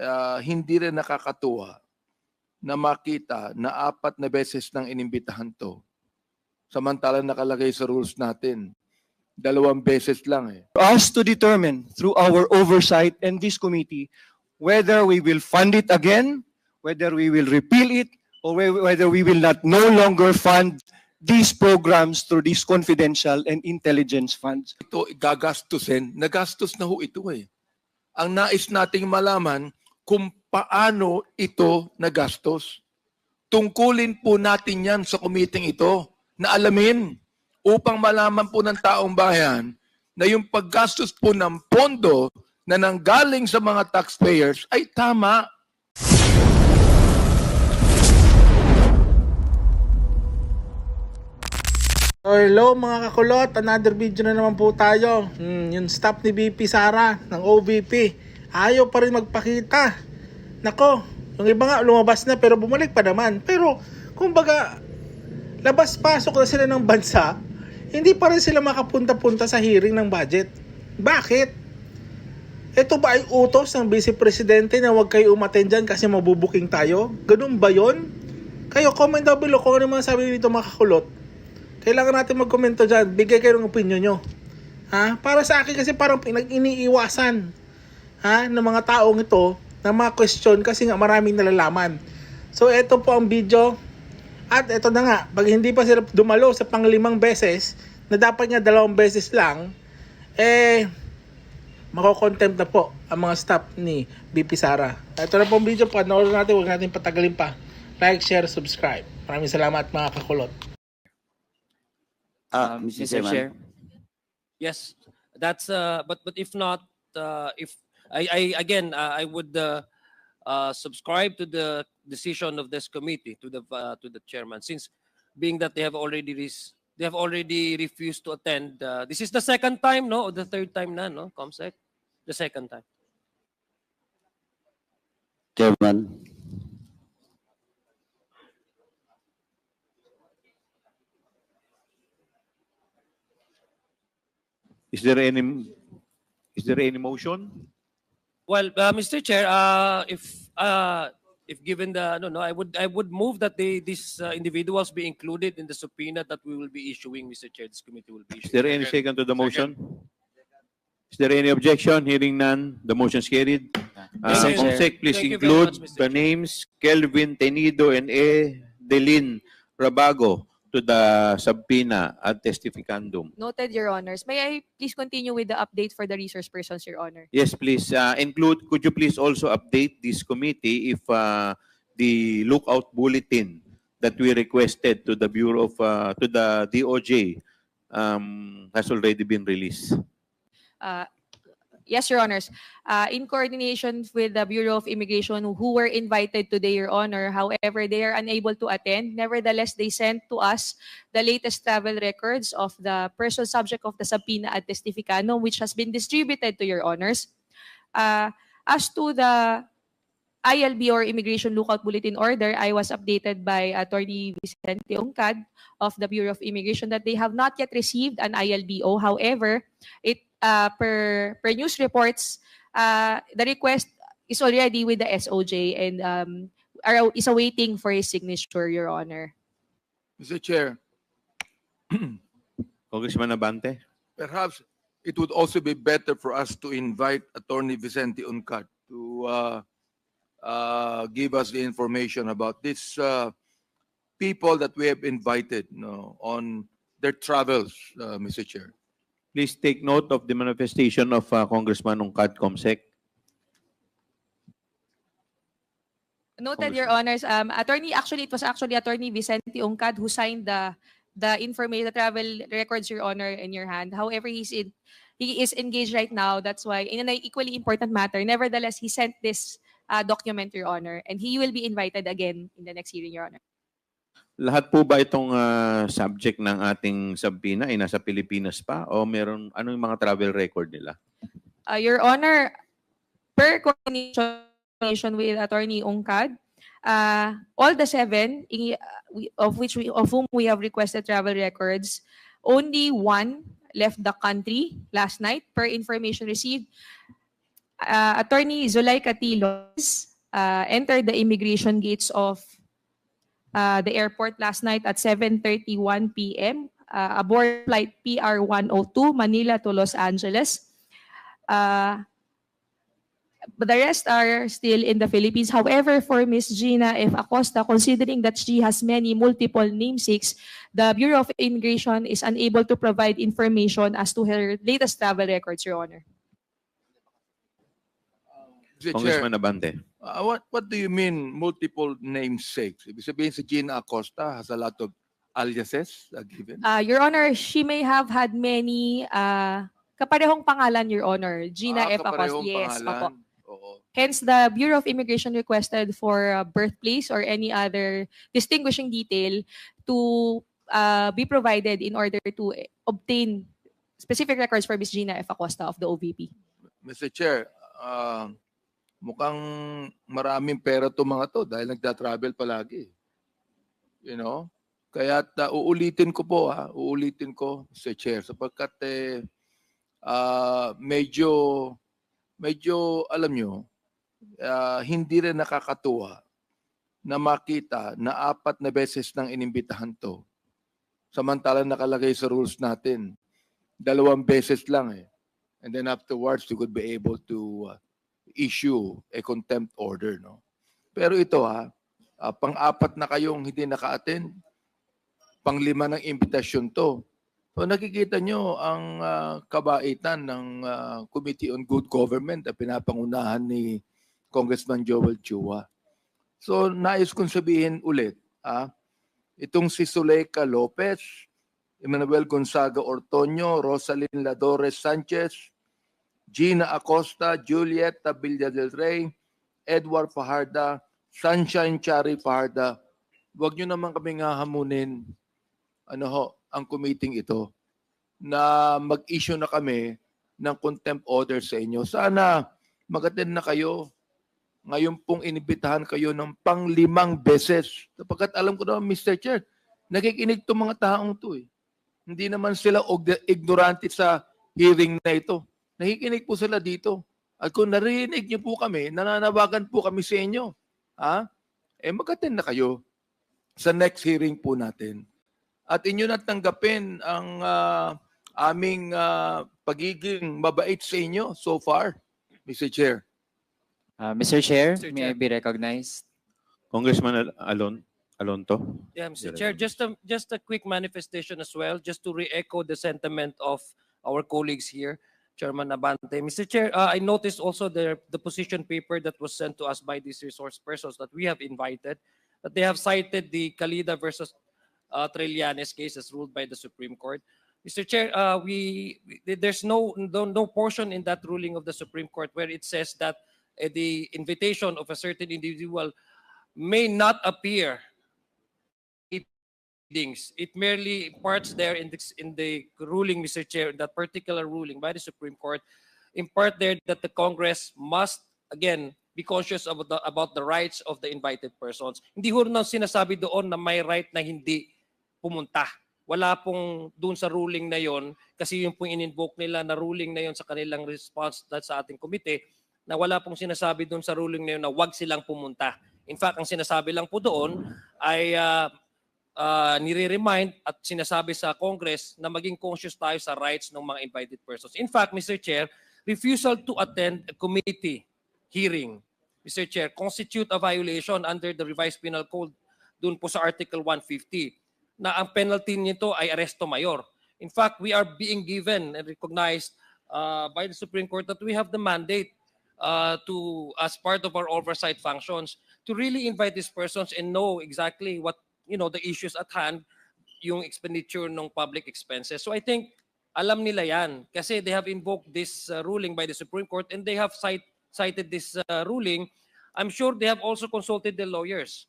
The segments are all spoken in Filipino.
ah, hindi rin nakakatuwa na makita na apat na beses nang inimbitahan to. Samantalang nakalagay sa rules natin, dalawang beses lang eh. us to determine through our oversight and this committee whether we will fund it again, whether we will repeal it, or whe- whether we will not no longer fund these programs through these confidential and intelligence funds. Ito gagastusin, nagastos na ho ito eh. Ang nais nating malaman kung paano ito nagastos. Tungkulin po natin yan sa kumiting ito na alamin upang malaman po ng taong bayan na yung paggastos po ng pondo na nanggaling sa mga taxpayers ay tama. Hello mga kakulot, another video na naman po tayo. Hmm, yung staff ni BP Sara ng OVP, ayaw pa rin magpakita. Nako, yung iba nga lumabas na pero bumalik pa naman. Pero kumbaga, labas-pasok na sila ng bansa, hindi pa rin sila makapunta-punta sa hearing ng budget. Bakit? Ito ba ay utos ng Vice Presidente na huwag kayo umaten dyan kasi mabubuking tayo? Ganun ba yon? Kayo, comment down below kung ano mga sabi dito mga. Kailangan natin magkomento dyan. Bigay kayo ng opinion nyo. Ha? Para sa akin kasi parang pinag-iniiwasan ha? ng mga taong ito na mga question kasi nga maraming nalalaman. So, ito po ang video. At ito na nga, pag hindi pa sila dumalo sa panglimang beses, na dapat nga dalawang beses lang, eh, mako-contempt na po ang mga staff ni BP Sara. Ito na po ang video. Panoorin natin, huwag natin patagalin pa. Like, share, subscribe. Maraming salamat mga kakulot. Uh, Um, Mr. Mr. Chairman. Chair. Yes, that's uh, but but if not, uh, if I, I again uh, I would uh, uh, subscribe to the decision of this committee to the uh, to the chairman since being that they have already res- they have already refused to attend. Uh, this is the second time, no, or the third time na, no, Comsec, the second time. Chairman. Is there any, is there any motion? Well, uh, Mr. Chair, uh, if uh, if given the no no, I would I would move that they these uh, individuals be included in the subpoena that we will be issuing, Mr. Chair. This committee will be Is issuing. there any second to the motion? Is there any objection? Hearing none, the motion is carried. Uh, Thank you, Comsec, please Thank you very include much, Mr. the Chair. names Kelvin Tenido and Edelyn Rabago to the subpoena ad testificandum. Noted, Your Honors. May I please continue with the update for the resource persons, Your Honor? Yes, please, uh, include, could you please also update this committee if uh, the lookout bulletin that we requested to the Bureau of, uh, to the DOJ um, has already been released? Uh, Yes, Your Honors. Uh, In coordination with the Bureau of Immigration who were invited today, Your Honor, however, they are unable to attend. Nevertheless, they sent to us the latest travel records of the person subject of the subpoena ad testificandum, which has been distributed to Your Honors. Uh, As to the ILB or Immigration Lookout Bulletin Order, I was updated by Attorney Vicente Ongcad of the Bureau of Immigration that they have not yet received an ILBO. However, it uh, per per news reports, uh, the request is already with the SOJ and um, are, is awaiting for his signature, Your Honor. Mr. Chair, Congressman Abante? perhaps it would also be better for us to invite Attorney Vicente Uncat to uh, uh, give us the information about these uh, people that we have invited no, on their travels, uh, Mr. Chair. Please take note of the manifestation of uh, Congressman Ongkat Comsec. Noted, Your Honors. Um, attorney, actually, it was actually Attorney Vicente Ongcad who signed the the information, the travel records, Your Honor, in your hand. However, he's in, he is engaged right now. That's why, in an equally important matter, nevertheless, he sent this uh, document, Your Honor, and he will be invited again in the next hearing, Your Honor. Lahat po ba itong uh, subject ng ating subpoena ay nasa Pilipinas pa o meron ano yung mga travel record nila? Uh, Your Honor, per coordination with Attorney Ongcad, uh, all the seven i- uh, we- of which we, of whom we have requested travel records, only one left the country last night per information received. uh, Attorney Zulaika Tilos uh, entered the immigration gates of uh, the airport last night at 7.31 p.m. uh, aboard flight PR-102 Manila to Los Angeles. Uh, but the rest are still in the Philippines. However, for Ms. Gina F. Acosta, considering that she has many multiple namesakes, the Bureau of Immigration is unable to provide information as to her latest travel records, Your Honor. Mr. Chair, Congressman Abante. Uh, what, what do you mean multiple namesakes? Ibig sabihin si Gina Acosta has a lot of aliases uh, given? Uh, Your Honor, she may have had many uh, kaparehong pangalan, Your Honor. Gina Ah, F. Acosta. Yes, opo. Oo. Hence, the Bureau of Immigration requested for uh, birthplace or any other distinguishing detail to uh, be provided in order to obtain specific records for Ms. Gina F. Acosta of the OVP. Mr. Chair, ah, mukhang maraming pera to mga to dahil nagda-travel palagi. You know? Kaya uulitin ko po ha, uulitin ko Mr. Chair sapagkat eh, ah, medyo medyo alam nyo ah, hindi rin nakakatuwa na makita na apat na beses nang inimbitahan to. Samantalang nakalagay sa rules natin, dalawang beses lang eh. And then afterwards, you could be able to uh, issue a contempt order, no? Pero ito ha, ah, pang-apat na kayong hindi naka-attend, pang-lima ng imbitasyon to. So nakikita nyo ang ah, kabaitan ng ah, Committee on Good Government na pinapangunahan ni Congressman Joel Chua. So nais kong sabihin ulit, ah, itong si Zuleika Lopez, Emmanuel Gonzaga Ortoño, Rosalyn Ladores Sanchez, Gina Acosta, Juliet Tabilla del Rey, Edward Fajarda, Sunshine Chari Fajarda. Huwag nyo naman kami nga hamunin ano ho, ang committee ito na mag-issue na kami ng contempt order sa inyo. Sana mag-attend na kayo. Ngayon pong inibitahan kayo ng panglimang beses. Sapagkat alam ko naman, Mr. Chair, nakikinig itong mga taong to eh. Hindi naman sila og- ignorante sa hearing na ito. Nakikinig po sila dito. At kung narinig niyo po kami, nananawagan po kami sa inyo. Ha? Eh mag-attend na kayo sa next hearing po natin. At inyo na tanggapin ang ah, aming ah, pagiging mabait sa inyo so far, Mr. Chair. Uh, Mr. Chair, Mr. may I Chair. be recognized? Congressman Al- Alon, Alonto. Yeah, Mr. Chair, just a, just a quick manifestation as well, just to re-echo the sentiment of our colleagues here, Chairman Abante. Mr. Chair, uh, I noticed also the, the position paper that was sent to us by these resource persons that we have invited, that they have cited the Kalida versus uh, Trillanes case as ruled by the Supreme Court. Mr. Chair, uh, we, there's no, no, no portion in that ruling of the Supreme Court where it says that uh, the invitation of a certain individual may not appear proceedings. It merely imparts there in the, in the ruling, Mr. Chair, that particular ruling by the Supreme Court, impart there that the Congress must, again, be conscious about the, about the rights of the invited persons. Hindi ho na sinasabi doon na may right na hindi pumunta. Wala pong doon sa ruling na yon kasi yung pong in-invoke nila na ruling na yon sa kanilang response that sa ating komite na wala pong sinasabi doon sa ruling na yon na wag silang pumunta. In fact, ang sinasabi lang po doon ay ah, uh, nire-remind at sinasabi sa Congress na maging conscious tayo sa rights ng mga invited persons. In fact, Mr. Chair, refusal to attend a committee hearing, Mr. Chair, constitute a violation under the revised penal code dun po sa Article 150 na ang penalty nito ay arresto mayor. In fact, we are being given and recognized uh, by the Supreme Court that we have the mandate uh, to, as part of our oversight functions, to really invite these persons and know exactly what you know the issues at hand yung expenditure ng public expenses. So i think alam nila yan kasi they have invoked this uh, ruling by the Supreme Court and they have cite, cited this uh, ruling. I'm sure they have also consulted the lawyers.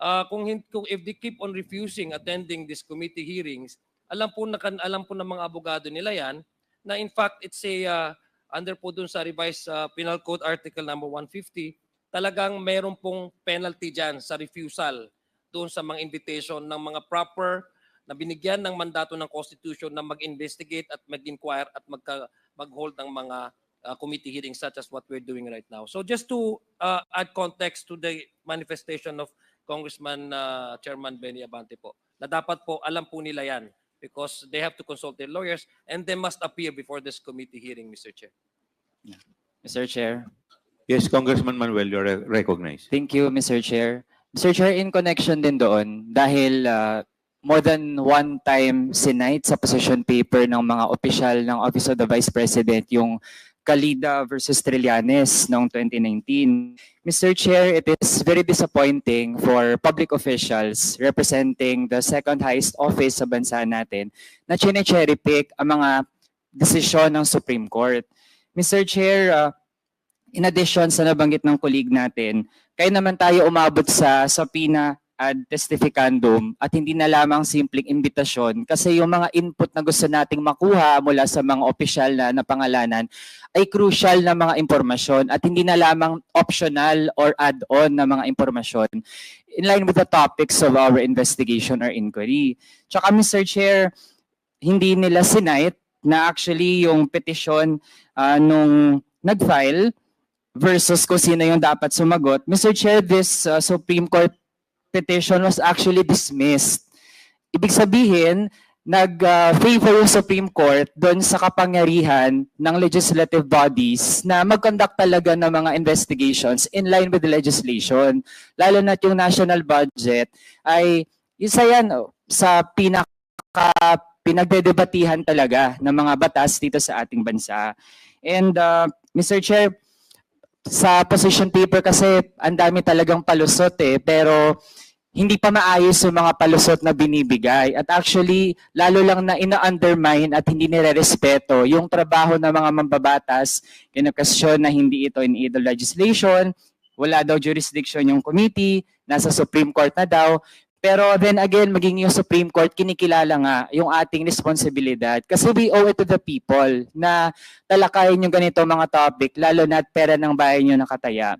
Uh, kung, kung if they keep on refusing attending these committee hearings alam po na alam po ng mga abogado nila yan na in fact it's a uh, under po dun sa revised uh, penal code article number 150 talagang meron pong penalty dyan sa refusal doon sa mga invitation ng mga proper na binigyan ng mandato ng Constitution na mag-investigate at mag-inquire at magka, mag-hold ng mga uh, committee hearings such as what we're doing right now. So just to uh, add context to the manifestation of Congressman uh, Chairman Benny Abante po, na dapat po alam po nila yan because they have to consult their lawyers and they must appear before this committee hearing, Mr. Chair. Mr. Chair. Yes, Congressman Manuel, you're re- recognized. Thank you, Mr. Chair. Mr. Chair, in connection din doon, dahil uh, more than one time sinight sa position paper ng mga opisyal ng Office of the Vice President yung Calida versus Trillanes noong 2019. Mr. Chair, it is very disappointing for public officials representing the second highest office sa bansa natin na chine-cherry pick ang mga desisyon ng Supreme Court. Mr. Chair, uh, in addition sa nabanggit ng colleague natin, kaya naman tayo umabot sa subpoena ad testificandum at hindi na lamang simpleng imbitasyon kasi yung mga input na gusto nating makuha mula sa mga opisyal na napangalanan ay crucial na mga impormasyon at hindi na lamang optional or add-on na mga impormasyon in line with the topics of our investigation or inquiry. Tsaka Mr. Chair, hindi nila sinight na actually yung petition ah, nung nag-file versus kung sino yung dapat sumagot. Mr. Chair, this uh, Supreme Court petition was actually dismissed. Ibig sabihin, nag-favor yung Supreme Court doon sa kapangyarihan ng legislative bodies na mag-conduct talaga ng mga investigations in line with the legislation. Lalo na yung national budget ay isa yan oh, sa pinaka pinagdedebatihan talaga ng mga batas dito sa ating bansa. And uh, Mr. Chair, sa position paper kasi ang dami talagang palusot eh, pero hindi pa maayos yung mga palusot na binibigay. At actually, lalo lang na ina-undermine at hindi nire-respeto yung trabaho ng mga mambabatas question na hindi ito in either legislation, wala daw jurisdiction yung committee, nasa Supreme Court na daw. Pero then again, maging yung Supreme Court, kinikilala nga yung ating responsibilidad. Kasi we owe it to the people na talakayin yung ganito mga topic, lalo na at pera ng bayan nyo nakataya.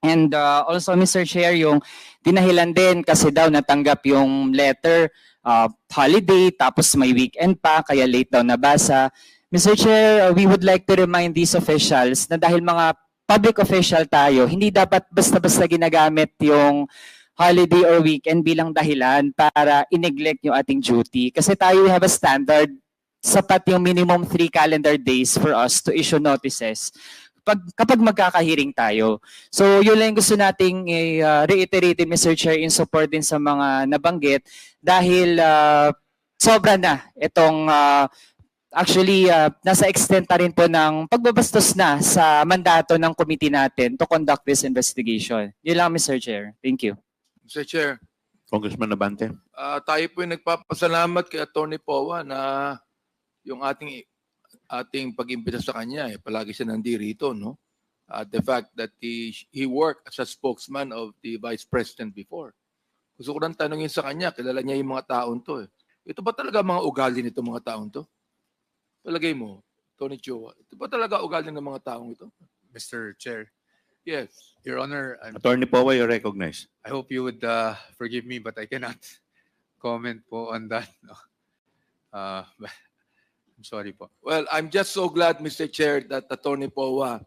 And uh, also, Mr. Chair, yung dinahilan din kasi daw natanggap yung letter uh, holiday, tapos may weekend pa, kaya late daw nabasa. Mr. Chair, uh, we would like to remind these officials na dahil mga public official tayo, hindi dapat basta-basta ginagamit yung holiday or weekend bilang dahilan para ineglect yung ating duty. Kasi tayo have a standard, sapat yung minimum three calendar days for us to issue notices pag, kapag magkakahiring tayo. So yun lang gusto nating uh, reiterate, Mr. Chair, in support din sa mga nabanggit dahil uh, sobra na itong uh, actually uh, nasa extent na rin po ng pagbabastos na sa mandato ng committee natin to conduct this investigation. Yun lang, Mr. Chair. Thank you. Mr. Chair, Congressman Abante. ah, tayo po yung nagpapasalamat kay Atty. Powa na yung ating ating pag-imbita sa kanya eh palagi siya nandirito no Uh, the fact that he he worked as a spokesman of the vice president before gusto ko lang tanungin sa kanya kilala niya yung mga taon to eh ito ba talaga mga ugali nito mga taon to palagay mo Tony Chua ito ba talaga ugali ng mga taong ito Mr. Chair, yes Your Honor, I'm- Attorney Powa, you're recognized. I hope you would uh, forgive me, but I cannot comment po on that. no. Uh, I'm sorry po. Well, I'm just so glad, Mr. Chair, that Attorney Powa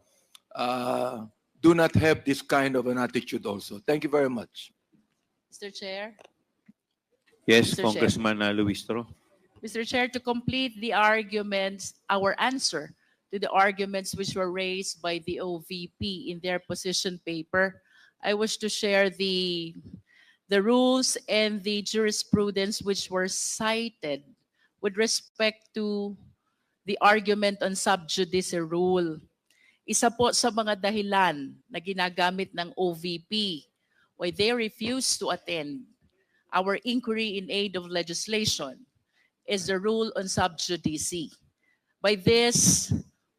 uh, do not have this kind of an attitude also. Thank you very much. Mr. Chair, Yes, Mr. Chair. Congressman uh, Luis Tro. Mr. Chair, to complete the arguments, our answer to the arguments which were raised by the OVP in their position paper, I wish to share the, the rules and the jurisprudence which were cited with respect to the argument on sub judice rule. Isa po sa mga dahilan na ginagamit ng OVP why they refuse to attend our inquiry in aid of legislation is the rule on sub judice. By this,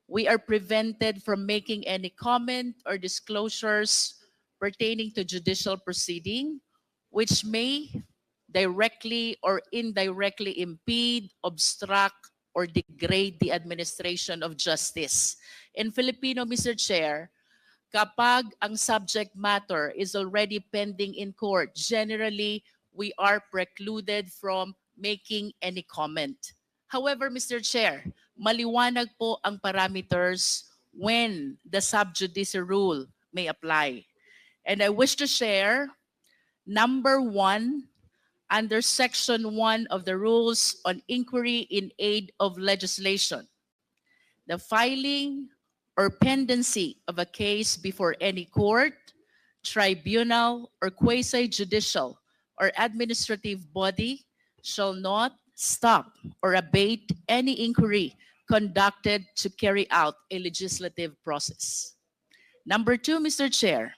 we are prevented from making any comment or disclosures pertaining to judicial proceeding, which may directly or indirectly impede, obstruct, or degrade the administration of justice. In Filipino, Mr. Chair, kapag ang subject matter is already pending in court, generally, we are precluded from making any comment. However, Mr. Chair, maliwanag po ang parameters when the sub judice rule may apply. And I wish to share number one under section one of the rules on inquiry in aid of legislation. The filing or pendency of a case before any court, tribunal, or quasi-judicial or administrative body shall not stop or abate any inquiry conducted to carry out a legislative process. Number two, Mr. Chair,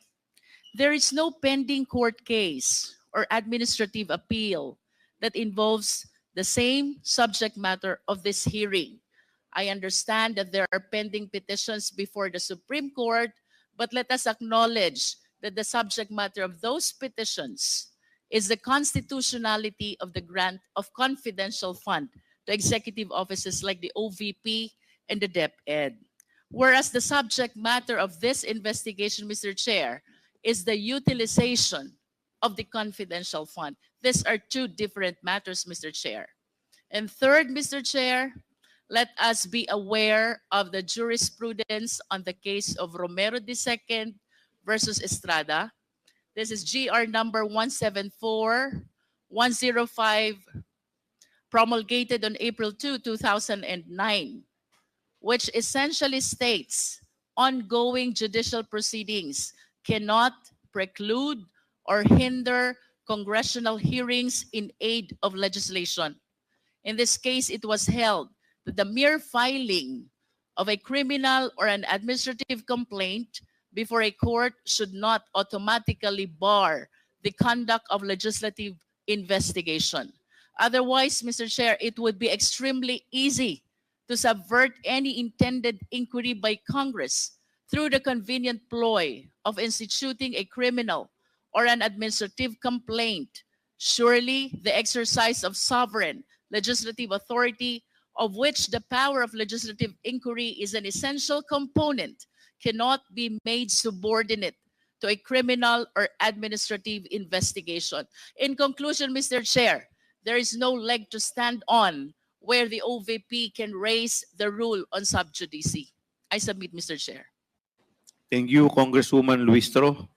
there is no pending court case or administrative appeal that involves the same subject matter of this hearing. I understand that there are pending petitions before the Supreme Court, but let us acknowledge that the subject matter of those petitions is the constitutionality of the grant of confidential fund to executive offices like the OVP and the DepEd. Whereas the subject matter of this investigation, Mr. Chair, is the utilization of the confidential fund. These are two different matters, Mr. Chair. And third, Mr. Chair, let us be aware of the jurisprudence on the case of Romero II versus Estrada. This is GR number 174 105 promulgated on April 2, 2009, which essentially states ongoing judicial proceedings cannot preclude or hinder congressional hearings in aid of legislation. In this case, it was held that the mere filing of a criminal or an administrative complaint before a court should not automatically bar the conduct of legislative investigation. Otherwise, Mr. Chair, it would be extremely easy to subvert any intended inquiry by Congress through the convenient ploy of instituting a criminal or an administrative complaint. Surely, the exercise of sovereign legislative authority, of which the power of legislative inquiry is an essential component, cannot be made subordinate to a criminal or administrative investigation. In conclusion, Mr. Chair, there is no leg to stand on where the OVP can raise the rule on sub judice. I submit, Mr. Chair. Thank you, Congresswoman Luistro.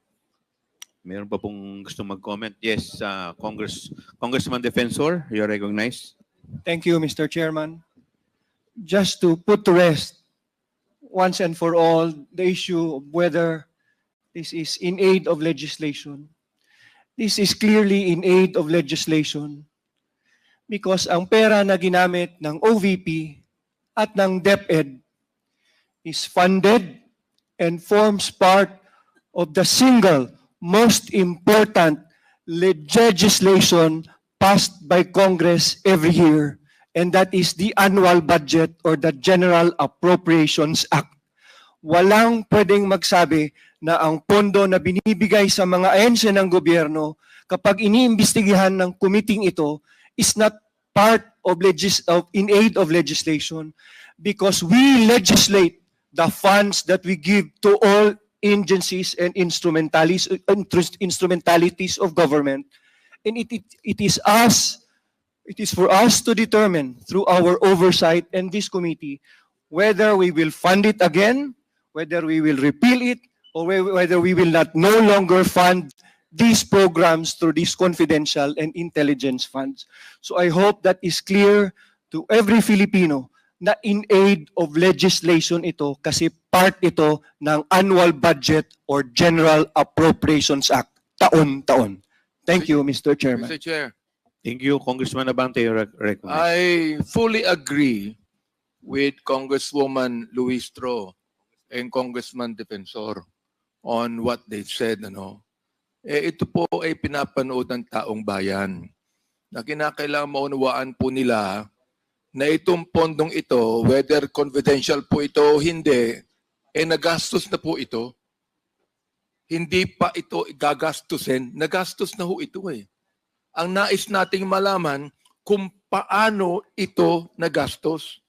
Meron pa pong gusto mag-comment? Yes, uh, Congress, Congressman Defensor, you're recognized. Thank you, Mr. Chairman. Just to put to rest once and for all the issue of whether this is in aid of legislation. This is clearly in aid of legislation because ang pera na ginamit ng OVP at ng DepEd is funded and forms part of the single most important legislation passed by Congress every year, and that is the annual budget or the General Appropriations Act. Walang pwedeng magsabi na ang pondo na binibigay sa mga ahensya ng gobyerno kapag iniimbestigahan ng committee ito is not part of, legis- of in aid of legislation because we legislate the funds that we give to all agencies and instrumentalities, instrumentalities of government. And it, it, it is us, it is for us to determine through our oversight and this committee whether we will fund it again, whether we will repeal it, or whether we will not no longer fund these programs through these confidential and intelligence funds. So I hope that is clear to every Filipino na in aid of legislation ito kasi part ito ng annual budget or General Appropriations Act taon-taon. Thank you, Mr. Chairman. Mr. Chair, Thank you, Congressman Abante. I fully agree with Congresswoman Luistro and Congressman Defensor on what they said. Ano. Eh, ito po ay pinapanood ng taong bayan na kinakailangan maunawaan po nila na itong pondong ito, whether confidential po ito o hindi, eh nagastos na po ito. Hindi pa ito gagastusin, nagastos na ho ito eh. Ang nais nating malaman kung paano ito nagastos.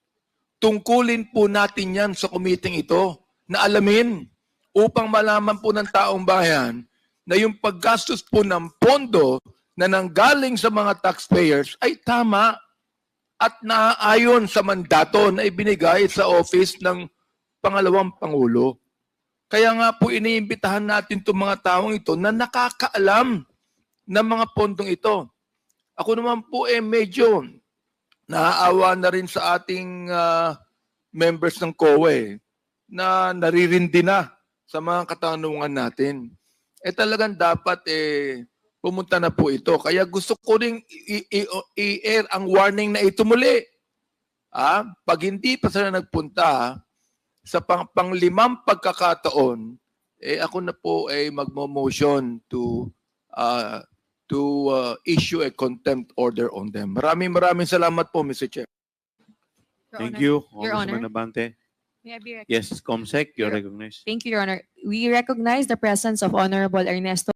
Tungkulin po natin yan sa kumiting ito na alamin upang malaman po ng taong bayan na yung paggastos po ng pondo na nanggaling sa mga taxpayers ay tama at naaayon sa mandato na ibinigay sa office ng pangalawang pangulo. Kaya nga po iniimbitahan natin itong mga taong ito na nakakaalam ng mga pondong ito. Ako naman po eh medyo naaawa na rin sa ating ah, members ng COA eh, na naririndi na sa mga katanungan natin. Eh talagang dapat eh pumunta na po ito. Kaya gusto ko rin i-air ang warning na ito muli. Ah, pag hindi pa sila nagpunta sa pang panglimang pagkakataon, eh ako na po ay magmo-motion to uh, to uh, issue a contempt order on them. Maraming maraming salamat po, Mr. Chair. Your Thank Honor. you, Your Honor. Abante. May I be Yes, Comsec, you're Your- recognized. Thank you, Your Honor. We recognize the presence of Honorable Ernesto